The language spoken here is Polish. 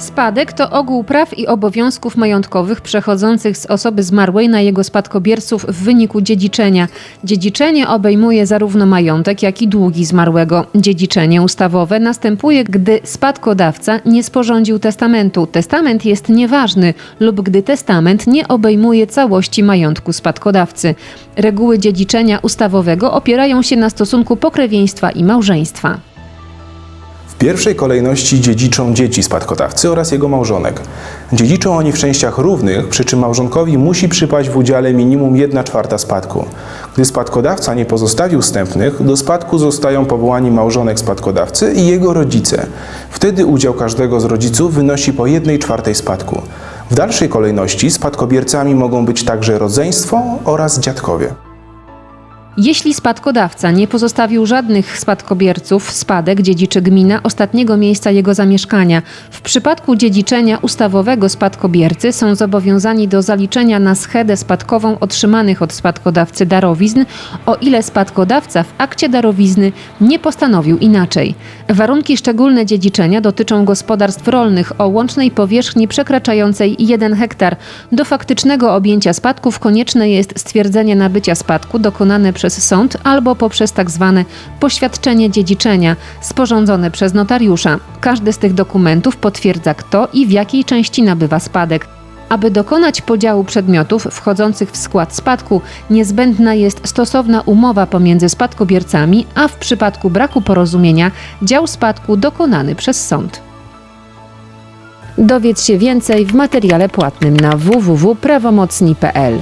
Spadek to ogół praw i obowiązków majątkowych przechodzących z osoby zmarłej na jego spadkobierców w wyniku dziedziczenia. Dziedziczenie obejmuje zarówno majątek, jak i długi zmarłego. Dziedziczenie ustawowe następuje, gdy spadkodawca nie sporządził testamentu. Testament jest nieważny lub gdy testament nie obejmuje całości majątku spadkodawcy. Reguły dziedziczenia ustawowego opierają się na stosunku pokrewieństwa i małżeństwa. Pierwszej kolejności dziedziczą dzieci spadkodawcy oraz jego małżonek. Dziedziczą oni w częściach równych, przy czym małżonkowi musi przypaść w udziale minimum 1 czwarta spadku. Gdy spadkodawca nie pozostawił wstępnych, do spadku zostają powołani małżonek spadkodawcy i jego rodzice. Wtedy udział każdego z rodziców wynosi po 1 czwartej spadku. W dalszej kolejności spadkobiercami mogą być także rodzeństwo oraz dziadkowie. Jeśli spadkodawca nie pozostawił żadnych spadkobierców, spadek dziedziczy gmina ostatniego miejsca jego zamieszkania. W przypadku dziedziczenia ustawowego spadkobiercy są zobowiązani do zaliczenia na schedę spadkową otrzymanych od spadkodawcy darowizn, o ile spadkodawca w akcie darowizny nie postanowił inaczej. Warunki szczególne dziedziczenia dotyczą gospodarstw rolnych o łącznej powierzchni przekraczającej 1 hektar. Do faktycznego objęcia spadków konieczne jest stwierdzenie nabycia spadku dokonane przez sąd albo poprzez tak zwane poświadczenie dziedziczenia sporządzone przez notariusza. Każdy z tych dokumentów potwierdza kto i w jakiej części nabywa spadek. Aby dokonać podziału przedmiotów wchodzących w skład spadku, niezbędna jest stosowna umowa pomiędzy spadkobiercami, a w przypadku braku porozumienia dział spadku dokonany przez sąd. Dowiedz się więcej w materiale płatnym na www.prawomocni.pl.